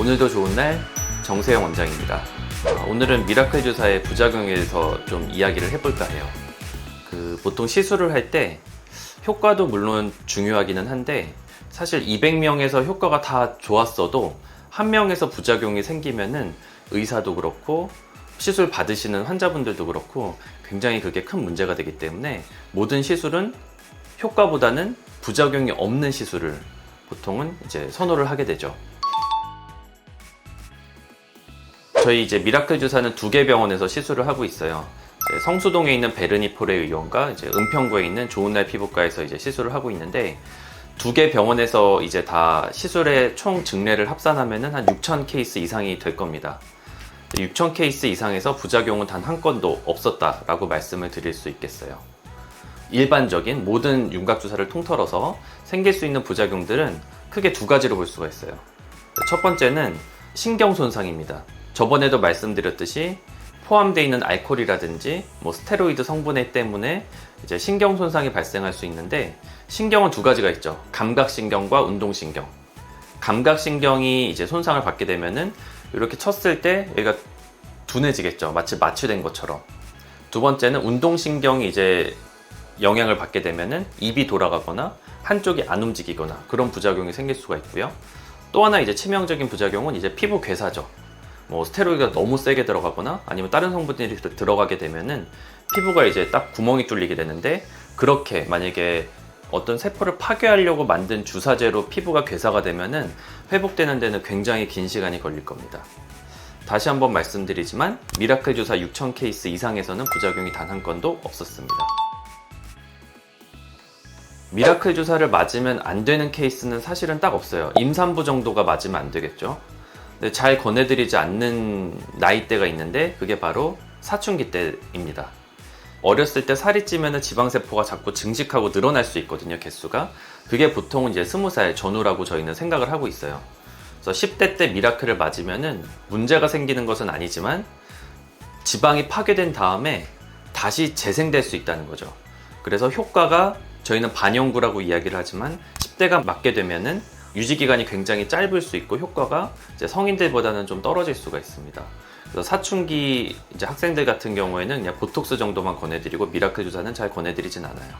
오늘도 좋은 날 정세영 원장입니다. 어, 오늘은 미라클 주사의 부작용에 대해서 좀 이야기를 해볼까 해요. 그 보통 시술을 할 때 효과도 물론 중요하기는 한데 사실 200명에서 효과가 다 좋았어도 한 명에서 부작용이 생기면은 의사도 그렇고 시술 받으시는 환자분들도 그렇고 굉장히 그게 큰 문제가 되기 때문에 모든 시술은 효과보다는 부작용이 없는 시술을 보통은 이제 선호를 하게 되죠. 저희 이제 미라클 주사는 두 개 병원에서 시술을 하고 있어요. 성수동에 있는 베르니 포레 의원과 이제 은평구에 있는 좋은날 피부과에서 이제 시술을 하고 있는데 두 개 병원에서 이제 다 시술의 총 증례를 합산하면은 한 6천 케이스 이상이 될 겁니다. 6천 케이스 이상에서 부작용은 단 한 건도 없었다라고 말씀을 드릴 수 있겠어요. 일반적인 모든 윤곽 주사를 통틀어서 생길 수 있는 부작용들은 크게 두 가지로 볼 수가 있어요. 첫 번째는 신경 손상입니다. 저번에도 말씀드렸듯이 포함되어 있는 알코올이라든지 뭐 스테로이드 성분에 때문에 이제 신경 손상이 발생할 수 있는데 신경은 두 가지가 있죠. 감각신경과 운동신경. 감각신경이 이제 손상을 받게 되면은 이렇게 쳤을 때 얘가 둔해지겠죠. 마치 마취된 것처럼. 두 번째는 운동신경이 이제 영향을 받게 되면은 입이 돌아가거나 한쪽이 안 움직이거나 그런 부작용이 생길 수가 있고요. 또 하나 이제 치명적인 부작용은 이제 피부 괴사죠. 뭐 스테로이드가 너무 세게 들어가거나 아니면 다른 성분들이 들- 들어가게 되면은 피부가 이제 딱 구멍이 뚫리게 되는데 그렇게 만약에 어떤 세포를 파괴하려고 만든 주사제로 피부가 괴사가 되면은 회복되는 데는 굉장히 긴 시간이 걸릴 겁니다. 다시 한번 말씀드리지만 미라클 주사 6,000 케이스 이상에서는 부작용이 단 한 건도 없었습니다. 미라클 주사를 맞으면 안 되는 케이스는 사실은 딱 없어요. 임산부 정도가 맞으면 안 되겠죠. 근데 잘 권해드리지 않는 나이대가 있는데 그게 바로 사춘기 때입니다. 어렸을 때 살이 찌면 지방세포가 자꾸 증식하고 늘어날 수 있거든요, 개수가. 그게 보통 이제 20살 전후라고 저희는 생각을 하고 있어요. 그래서 10대 때 미라클을 맞으면은 문제가 생기는 것은 아니지만 지방이 파괴된 다음에 다시 재생될 수 있다는 거죠. 그래서 효과가 저희는 반영구라고 이야기를 하지만 10대가 맞게 되면은 유지 기간이 굉장히 짧을 수 있고 효과가 성인들보다는 좀 떨어질 수가 있습니다. 그래서 사춘기 이제 학생들 같은 경우에는 그냥 보톡스 정도만 권해드리고 미라클 주사는 잘 권해드리진 않아요.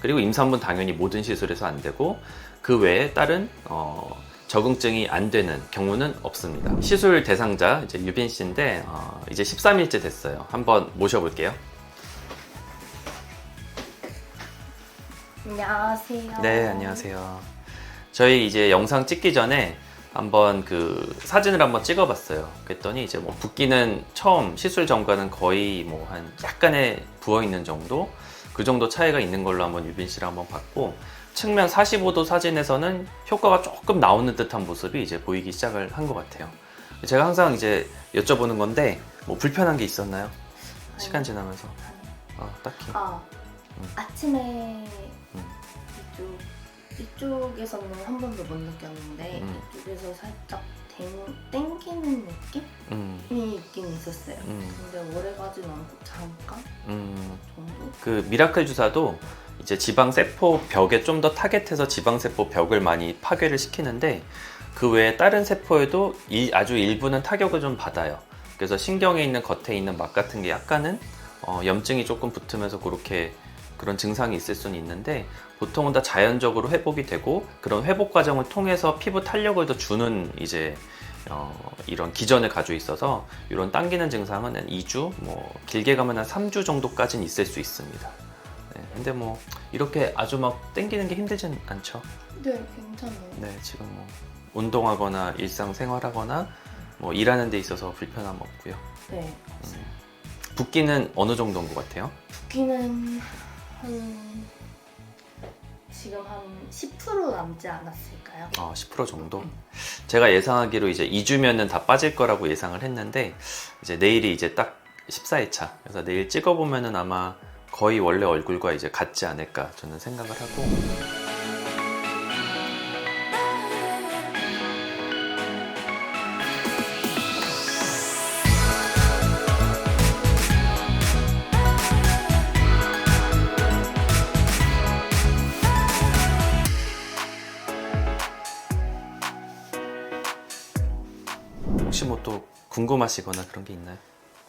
그리고 임산부는 당연히 모든 시술에서 안 되고 그 외에 다른 어, 적응증이 안 되는 경우는 없습니다. 시술 대상자 이제 유빈 씨인데 어, 이제 13일째 됐어요. 한번 모셔볼게요. 안녕하세요. 네, 안녕하세요. 저희 이제 영상 찍기 전에 한번 그 사진을 한번 찍어봤어요. 그랬더니 이제 뭐 붓기는 처음 시술 전과는 거의 뭐 한 약간의 부어 있는 정도 그 정도 차이가 있는 걸로 한번 유빈 씨를 한번 봤고 측면 45도 사진에서는 효과가 조금 나오는 듯한 모습이 이제 보이기 시작을 한 것 같아요. 제가 항상 이제 여쭤보는 건데 뭐 불편한 게 있었나요? 시간 지나면서 아, 딱히. 아, 음. 아침에 음. 이쪽 이쪽에서는 한 번도 못 느꼈는데 음. 이쪽에서 살짝 땡, 땡기는 느낌이 음, 있긴 있었어요. 음, 근데 오래 가진 않고 잠깐 음. 정도? 그 미라클 주사도 이제 지방 세포 벽에 좀 더 타겟해서 지방 세포 벽을 많이 파괴를 시키는데 그 외에 다른 세포에도 일- 아주 일부는 타격을 좀 받아요. 그래서 신경에 있는 겉에 있는 막 같은 게 약간은 어, 염증이 조금 붙으면서 그렇게 그런 증상이 있을 수는 있는데 보통은 다 자연적으로 회복이 되고 그런 회복 과정을 통해서 피부 탄력을 더 주는 이제 어, 이런 기전을 가지고 있어서 이런 당기는 증상은 한 2주, 뭐 길게 가면 한 3주 정도까지는 있을 수 있습니다. 네, 근데 뭐 이렇게 아주 막 당기는 게 힘들진 않죠. 네, 괜찮아요. 네, 지금 뭐 운동하거나 일상생활하거나 뭐 일하는 데 있어서 불편함 없고요. 네. 붓기는 어느 정도인 것 같아요? 붓기는 한 지금 한 10% 남지 않았을까요? 아, 10% 정도. 제가 예상하기로 이제 2주면은 다 빠질 거라고 예상을 했는데 이제 내일이 이제 딱 14회차. 그래서 내일 찍어보면은 아마 거의 원래 얼굴과 이제 같지 않을까 저는 생각을 하고. 또 궁금하시거나 그런 게 있나요?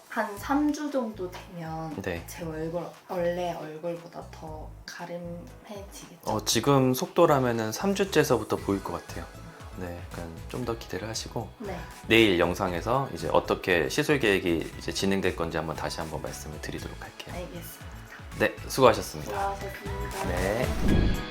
한 3주 정도 되면 네. 제 얼굴 원래 얼굴보다 더 가름해지겠죠. 어, 지금 속도라면은 3주째서부터 보일 것 같아요. 네, 약간 좀 더 기대를 하시고 네. 내일 영상에서 이제 어떻게 시술 계획이 이제 진행될 건지 한번 다시 한번 말씀을 드리도록 할게요. 알겠습니다. 네, 수고하셨습니다. 수고하셨습니다. 네.